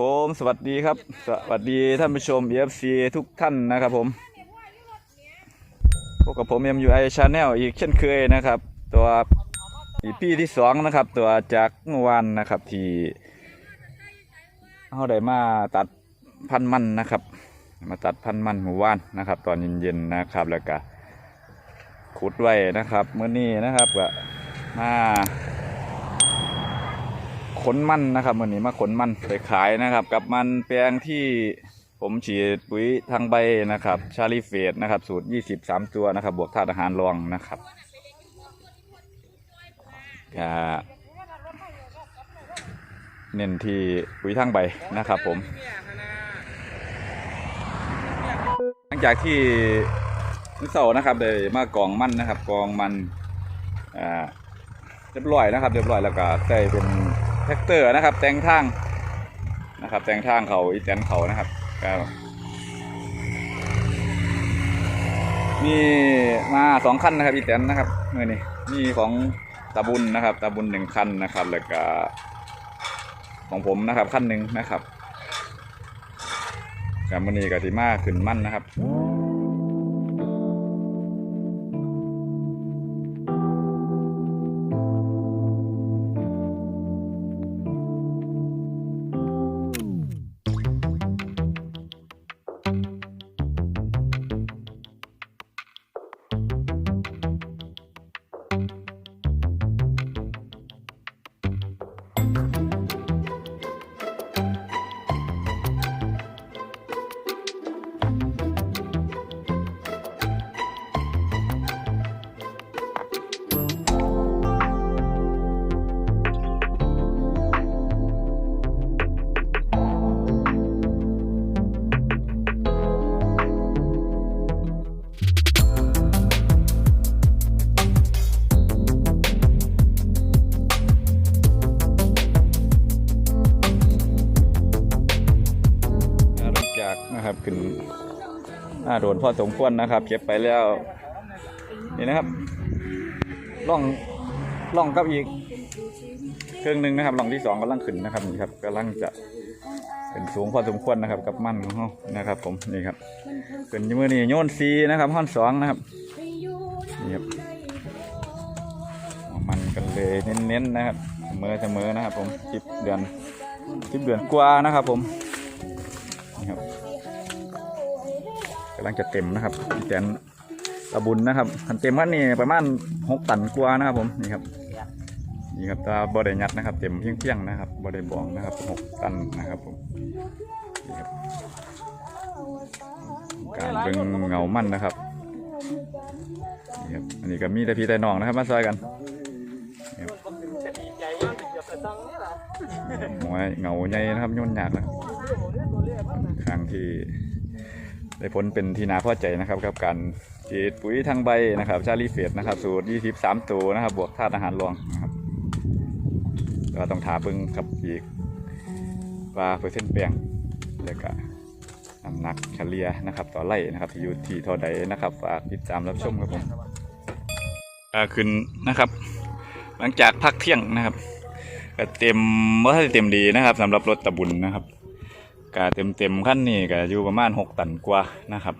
ผมสวัสดีครับ สวัสดีท่านผู้ชม EFC ทุกท่านนะครับผมพบกับผม MUI Channel อีกเช่นเคยนะครับ ตัวอีพีที่สองนะครับ ตัวจากเมื่อวานนะครับที่เขาได้มาตัดพันมันนะครับ มาตัดพันมันหมู่ว่านนะครับ ตอนเย็นๆนะครับแล้วก็ขุดไว้นะครับเมื่อนี้นะครับก็มา ขนมันนะครับมื่อนี้มาขนมันไปขายนะครับ กับมันแปลงที่ผมฉีดปุ๋ยทางใบนะครับ ชาลีเฟสนะครับ สูตร 23 ตัวนะครับ บวกธาตุอาหารรองนะครับก็เน้นที่ปุ๋ยทางใบนะครับ ผม หลังจากที่มื้อเสาร์นะครับได้มากองมันนะครับ กองมันอ่าเรียบร้อยนะครับ เรียบร้อยแล้วก็ใส่เป็น แท็กเตอร์นะครับแต่งทางนะครับแต่งทางเขาอีแตนเขานะครับก็มีมาสองคันนะครับอีแตนนะครับเมื่อนี้มีของตาบุญนะครับตาบุญหนึ่งคันนะครับแล้วก็ของผมนะครับคันหนึ่งนะครับกับมันนี้กับติมาขึ้นมั่นนะครับาโดนพ่อสมควรนะครับ เก็บไปแล้ว นี่นะครับล่องล่องกับอีกเครื่องหนึ่งนะครับล่องที่สองกำลังขึ้นนะครับนี่ครับกำลังจะเป็นสูงพอสมควรนะครับ กับมันของเขานะครับ ผมนี่ครับขึ้นมือนี่โยนซีนะครับห้อนสองนะครับนี่ครับมันกันเลยเน้นๆนะครับเสมอเสมอนะครับ ผมสิบเดือนสิบเดือนกว่านะครับ ผมนี่ครับำลังจะเต็มนะครับแตนตะบุญนะครับคันเต็มคันนี้ประมาณหกตันกว่านะครับผมนี่ครับนี่ครับตาบอดยัดนะครับ เต็มเพียงๆนะครับบอดบองนะครับหกตันนะครับผมนี่ครับการเบิ่งเงามั่นนะครับนี่ครับอันนี้ก็มีแต่พี่แต่น้องนะครับมาซอยกันนี่ครับหัวเงาใหญ่นะครับย่นหยากนะครับครั้งที่ ได้ผลเป็นที่นาพอใจนะครับกับการฉีดปุ๋ยทางใบนะครับ ชาลีเฟสนะครับ สูตร 23 ตัวนะครับ บวกธาตุอาหารรองนะครับก็ต้องถาเบิ่งกับอีกว่าเปอร์เซ็นต์แปลงแล้วก็น้ำหนักเฉลี่ยนะครับ ต่อไร่นะครับที่อยู่ที่ท่าใดนะครับฝากติดตามรับชมครับผมขึ้นนะครับ หลังจากพักเที่ยงนะครับก็เต็มว่าถ้าเต็มดีนะครับสำหรับรถตะบุญนะครับ กาเต็มเต็มๆขั้นนี่ก็อยู่ประมาณหกตันกว่านะครับ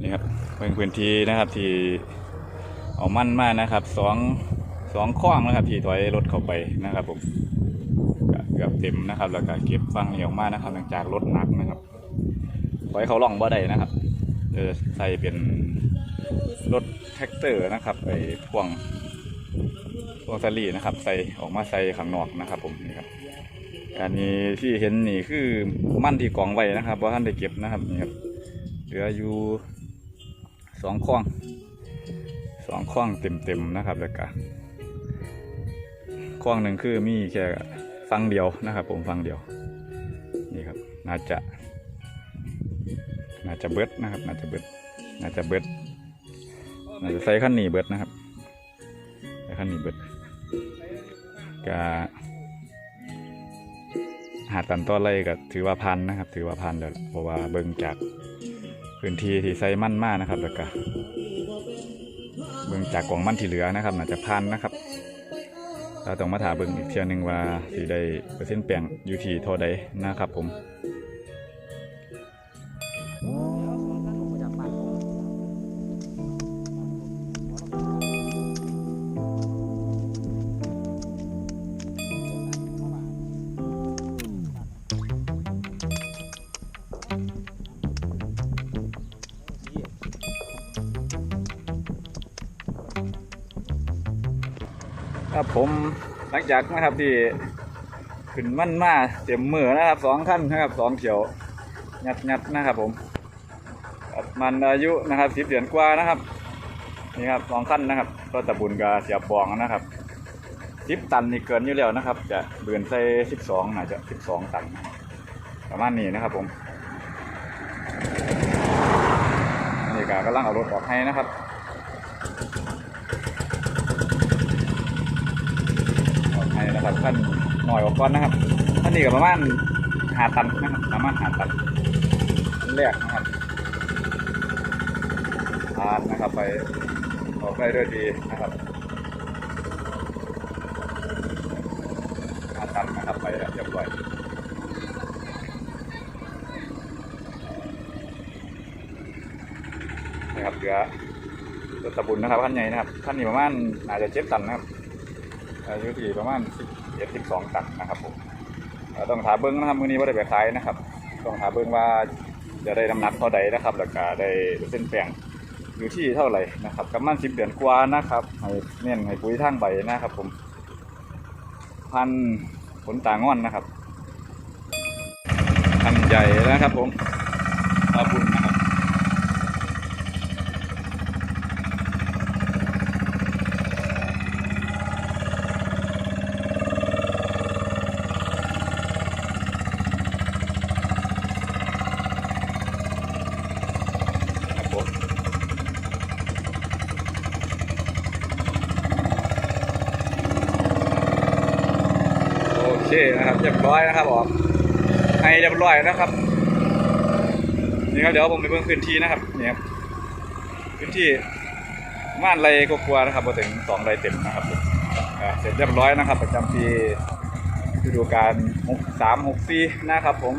นี่ครับเป็นพื้นที่นะครับที่เอามั่นมากนะครับสองสองข้องนะครับที่ถอยรถเข้าไปนะครับผมก็เกือบเต็มนะครับ แล้วก็เก็บฟังเหนียวมากนะครับหลังจากรถหนักนะครับถอยเขาล่องบ่ได้นะครับเออใส่เป็นรถแท็กเตอร์นะครับไอ้พ่วงพ่วงสลีนะครับ ใส่ออกมาใส่ข้างนอกนะครับผมนี่ครับ อันนี้ที่เห็นนี่คือมั่นที่กองไว้นะครับว่าท่านได้เก็บนะครับนี่ครับเหลืออยู่สองข้องสองข้องเต็มๆนะครับแล้วก็ข้องหนึ่งคือมีแค่ฟังเดียวนะครับ ผมฟังเดียวนี่ครับน่าจะ น่าจะเบิดนะครับ น่าจะเบิดน่าจะเบิดน่าจะใส่ขั้นหนีเบิดนะครับใส่ขั้นหนีเบิดก็ หาดตันต้นไรก็ถือว่าพันนะครับ ถือว่าพันแล้วล่ะเพราะว่าเบิ่งจากพื้นที่ที่ใส่มั่นมากนะครับ แล้วก็เบิ่งจากกล่องมั่นที่เหลือนะครับน่าจะพันนะครับ เราต้องมาถามเบิ่งอีกเที่ยหนึงว่าสีได้เปอร์เซ็นต์แปลงอยู่ที่เท่าใดนะครับผม ครับผมหลังจากนะครับที่ขึ้นมั่นมาเต็มมือนะครับสองขั้นนะครับสองเขียวงัดงัดนะครับผมมันอายุนะครับสิบเดือนกว่านะครับนี่ครับสองขั้นนะครับก็ตะบุญกับเสียบองนะครับสิบตันนี่เกินอยู่แล้วนะครับ จะเบือนใส่สิบสองน่าจะสิบสองตัน ประมาณนี้นะครับผมนี่ก็กำลังเอารถออกให้นะครับ ออ กให้นะครับท่านหน่อยออกก่อนนะครับท่านนี่ก็ประมาณหาตันนะครับประมาณหาตันแรกนะครับทานนะครับไปออกได้ด้วยดีนะครับหาตันนะครับไปเรียบร้อยนะครับเหลือตะบุญนะครับขั้นใหญ่นะครับขั้นนี้ประมาณอาจจะเจ็ดตันนะครับอายุที่ประมาณสิบ สองตันนะครับผมต้องถามเบิ้งนะครับมือนี้ว่าได้ไปขายนะครับ ต้องถามเบิ้งว่าจะได้น้ำหนักเท่าใดนะครับแล้วก็ได้เส้นแปลงอยู่ที่เท่าไหร่นะครับกำมันสิบเดือนกว่านะครับให้เน้นให้ปุ๋ยทางใบนะครับผมพันผลต่างอนนะครับพันใหญ่นะครับผมขอบคุณนะครับ ครับผมโอ เคนะครับเรียบร้อยนะครับออกให้เรียบร้อยนะครับ นี่ครับเดี๋ยวผมไปเบิ่งพื้นที่นะครับนี่ครับพื้นที่ม่านไรก็กลัวนะครับพอถึงสองไรเต็มนะครับเสร็จเรียบร้อยนะครับ ประจำปีฤดูกาลหกสามหกสี่นะครับ ผม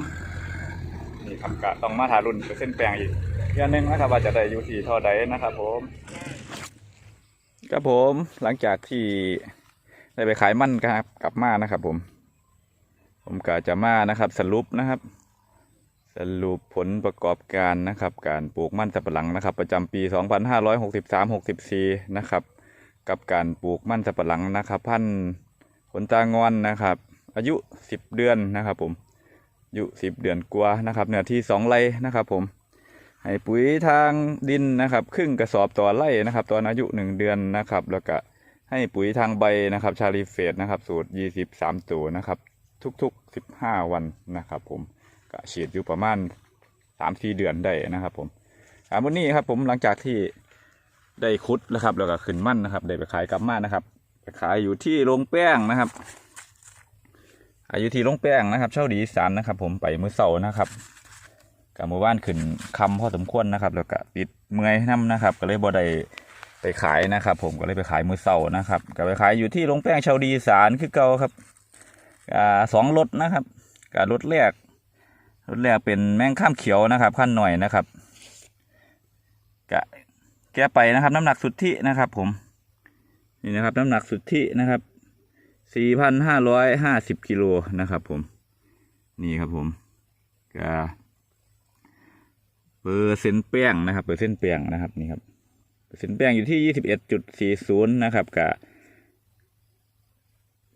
นี่ครับก็ต้องมาถารุ่นเปอร์เส้นต์แปลงอีกเดือนหนึงนะครับว่าจะได้อยู่ที่เท่าใดนะครับผมครับผมหลังจากที่ได้ไปขายมันครับกลับมานะครับผม ผมก็จะมานะครับ สรุปนะครับ สรุปผลประกอบการนะครับ การปลูกมันสับปะหลังนะครับ ประจำปี 2563-64 นะครับ กับการปลูกมันสับปะหลังนะครับ พันธุ์ผลตางอนนะครับ อายุ 10 เดือนนะครับ ผมอายุสิบเดือนกว่านะครับเนื้อที่สองไร่นะครับ ผมให้ปุ๋ยทางดินนะครับ ครึ่งกระสอบต่อไร่นะครับ ตอนอายุหนึ่งเดือนนะครับ แล้วก็ให้ปุ๋ยทางใบนะครับ ชาลีเฟสนะครับ สูตรยี่สิบสามตัวนะครับ ทุกๆสิบห้าวันนะครับผมก็ฉีดอยู่ประมาณสามสี่เดือนได้นะครับผมอ่าวันนี้ครับผมหลังจากที่ได้คุดนะครับแล้วก็ขึ้นมั่นนะครับได้ไปขายกลับมานะครับไปขายอยู่ที่โรงแป้งนะครับอายุที่ลงแป้งนะครับ เช่าดีสานนะครับ ผมไปมือเสานะครับกับมือว่านขึ้นคำพอสมควรนะครับ แล้วก็ติดเมื่อยน้ำนะครับ ก็เลยบ่ได้ไปขายนะครับ ผมก็เลยไปขายมือเสานะครับก็ไปขายอยู่ที่ลงแป้งเช่าดีอีสานคือเก่าครับ สองรถนะครับกับรถแรกรถแรกเป็นแมงข้ามเขียวนะครับขั้นหน่อยนะครับกะแกไปนะครับ น้ำหนักสุทธินะครับ ผมนี่นะครับ น้ำหนักสุทธินะครับสี่พันห้าร้อยห้าสิบกิโลนะครับ ผม นี่ครับผมก็เปอร์เซ็นต์แป้งนะครับเปอร์เซ็นต์แป้งนะครับนี่ครับเปอร์เซ็นต์แป้งอยู่ที่ยี่สิบเอ็ดจุดสี่ศูนย์นะครับกับ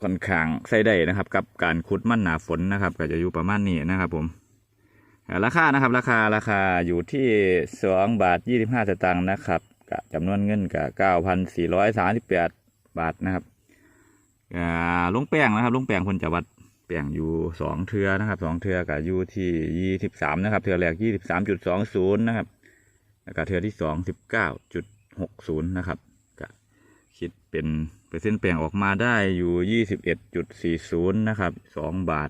ค่อนข้างใส่ได้นะครับ กับการขุดมันหนาฝนนะครับ ก็จะอยู่ประมาณนี้นะครับ ผมราคานะครับ ราคาราคาอยู่ที่สองบาทยี่สิบห้าสตางค์นะครับกับจำนวนเงินกับเก้าพันสี่ร้อยสามสิบแปดบาทนะครับลุงแป้งนะครับลุงแป้งคนจะวัดแป้งอยู่สองเทือนะครับสองเทือกับอยู่ที่ยี่สิบสามนะครับเทือแรกยี่สิบสามจุดสองศูนย์นะครับแล้วก็เทือที่สองสิบเก้าจุดหกศูนย์นะครับ คิดเป็นเปอร์เซ็นต์แป้งออกมาได้อยู่ยี่สิบเอ็ดจุดสี่ศูนย์นะครับสองบาท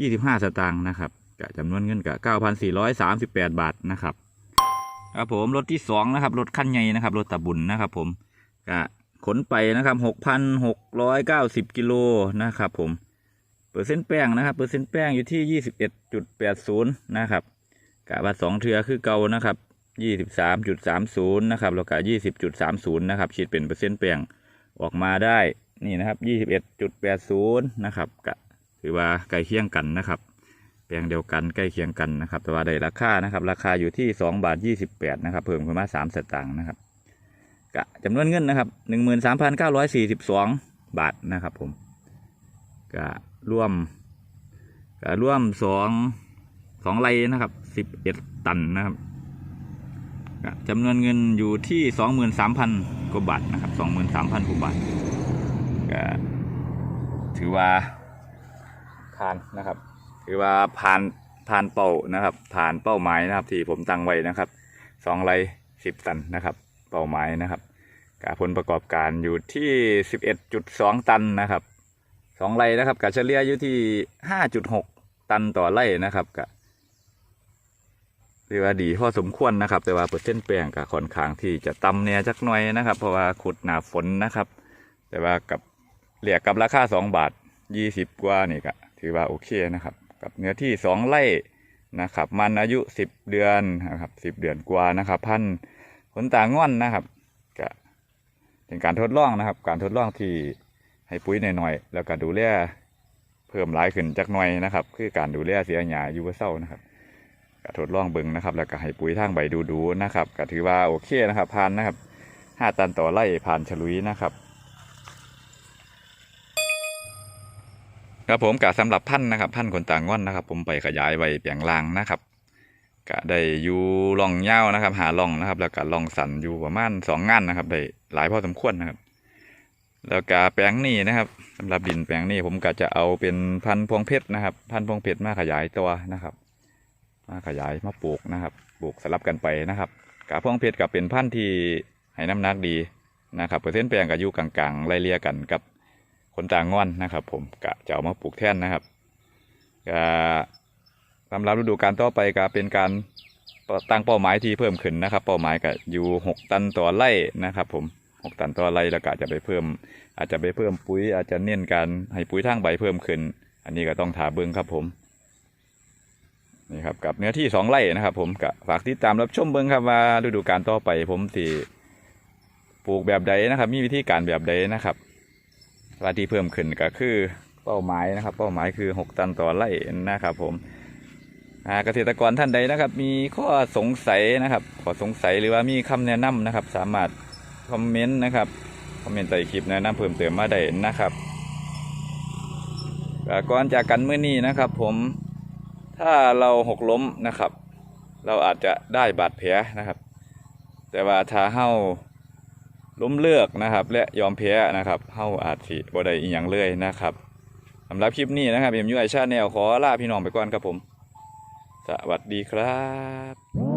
ยี่สิบห้าสตางค์นะครับกับจำนวนเงินกับเก้าพันสี่ร้อยสามสิบแปดบาทนะครับครับผมรถที่สองนะครับ รถคันใหญ่นะครับ รถตะบุญนะครับ ผมก็ขนไปนะครับหกพันหกร้อยเก้าสิบกิโลนะครับ ผมเปอร์เซ็นต์แป้งนะครับ เปอร์เซ็นต์แป้งอยู่ที่ยี่สิบเอ็ดจุดแปดศูนย์นะครับกะว่าสองเทือคือเก่านะครับ ยี่สิบสามจุดสามศูนย์นะครับแล้วก็ยี่สิบจุดสามศูนย์นะครับคิดเป็นเปอร์เซ็นต์แป้งออกมาได้นี่นะครับยี่สิบเอ็ดจุดแปดศูนย์นะครับกะถือว่าใกล้เคียงกันนะครับ แปลงเดียวกันใกล้เคียงกันนะครับ แต่ว่าได้ราคานะครับ ราคาอยู่ที่สองบาทยี่สิบแปดนะครับเพิ่มขึ้นมาสามสตางค์นะครับกะจำนวนเงินนะครับหนึ่งหมื่นสามพันเก้าร้อยสี่สิบสองบาทนะครับผมกะร่วมกะร่วมสองสองไรนะครับสิบเอ็ดตันนะครับ จำนวนเงินอยู่ที่สองหมื่นสามพันกว่าบาทนะครับสองหมื่นสามพันกว่าบาทกะถือว่าผ่านนะครับ ถือว่าผ่านผ่านเป้านะครับ ผ่านเป้าหมายนะครับ ที่ผมตั้งไว้นะครับสองไรสิบตันนะครับ เป้าหมายนะครับกผลประกอบการอยู่ที่สิบเอ็ดจุดสองตันนะครับสองไรนะครับกะเฉลี่ยอยู่ที่ห้าจุดหกตันต่อไร่นะครับกะ ถือว่าดีพอสมควรนะครับ แต่ว่าเปอร์เซ็นต์แปลงกับค่อนข้างที่จะต่ำเนี่ยจักหน่อยนะครับ เพราะว่าขุดหนาฝนนะครับ แต่ว่ากับเหลียกกับราคาสองบาทยี่สิบกว่านี่ก็ถือว่าโอเคนะครับ กับเนื้อที่สองไร่นะครับ มันอายุสิบเดือนนะครับสิบเดือนกว่านะครับ พันธุ์ขนตาง่อนนะครับก็เป็นการทดลองนะครับ การทดลองที่ให้ปุ๋ยหน่อยๆแล้วก็ดูแลเพิ่มหลายขึ้นจักหน่อยนะครับ คือการดูแลเสียหญ้าอยู่เศร้านะครับ ก็ทดลองเบิ่งนะครับ แล้วก็ให้ปุ๋ยทางใบดูๆนะครับก็ถือว่าโอเคนะครับผ่านนะครับห้าตันต่อไร่ผ่านฉลุยนะครับครับผมกะสำหรับพันธุ์นะครับ พันธุ์ขนต่างอนนะครับ ผมไปขยายไว้เปียงลางนะครับกะได้อยู่ล่องเย้านะครับ หาล่องนะครับ แล้วก็ล่องสันอยู่ประมาณสองงานนะครับ ได้หลายพอสมควรนะครับ แล้วก็แปลงนี้นะครับสำหรับดินแปลงนี้ผมก็จะเอาเป็นพันธุ์พวงเพชรนะครับ พันธุ์พวงเพชรมาขยายตัวนะครับ มาขยายมาปลูกนะครับปลูกสลับกันไปนะครับกะพวงเพชรกับเป็นพันธุ์ที่ให้น้ำหนักดีนะครับเปอร์เซ็นต์แปลงก็อยู่กลางๆไล่เลี่ยกันกับคนต่างงอนนะครับ ผมกะจะเอามาปลูกแท่นนะครับก็สำหรับฤดูการต่อไปก็เป็นการตั้งเป้าหมายที่เพิ่มขึ้นนะครับ เป้าหมายก็อยู่หกตันต่อไร่นะครับ ผมหกตันต่อไร่แล้วก็จจะไปเพิ่ม อาจจะไปเพิ่มปุ๋ยอาจจะเน้นการให้ปุ๋ยทางใบเพิ่มขึ้น อันนี้ก็ต้องถาเบิ้งครับผม นี่ครับกับเนื้อที่สองไร่นะครับ ผมก็ฝากติดตามรับชมเบิ้งครับว่าฤดูการต่อไป ผมสิปลูกแบบใดนะครับ มีวิธีการแบบใดนะครับว่าที่เพิ่มขึ้นก็คือเป้าหมายนะครับ เป้าหมายคือ 6 ตันต่อไร่นะครับ ผมเกษตรกรท่านใดนะครับ มีข้อสงสัยนะครับข้อสงสัยหรือว่ามีคำแนะนำนะครับ สามารถคอมเมนต์นะครับคอมเมนต์ใต้คลิปแนะนำเพิ่มเติมมาได้นะครับก็ก่อนจากกันเมื่อนี้นะครับ ผม ถ้าเราหกล้มนะครับ เราอาจจะได้บาดแผลนะครับ แต่ว่าถ้าเฮาล้มเลือกนะครับ และยอมแพ้นะครับเฮาอาจสิบ่ได้อีหยังเลยนะครับสำหรับคลิปนี้นะครับเอ็มยูไอชาแนลขอลาพี่น้องไปก่อนครับผม สวัสดีครับ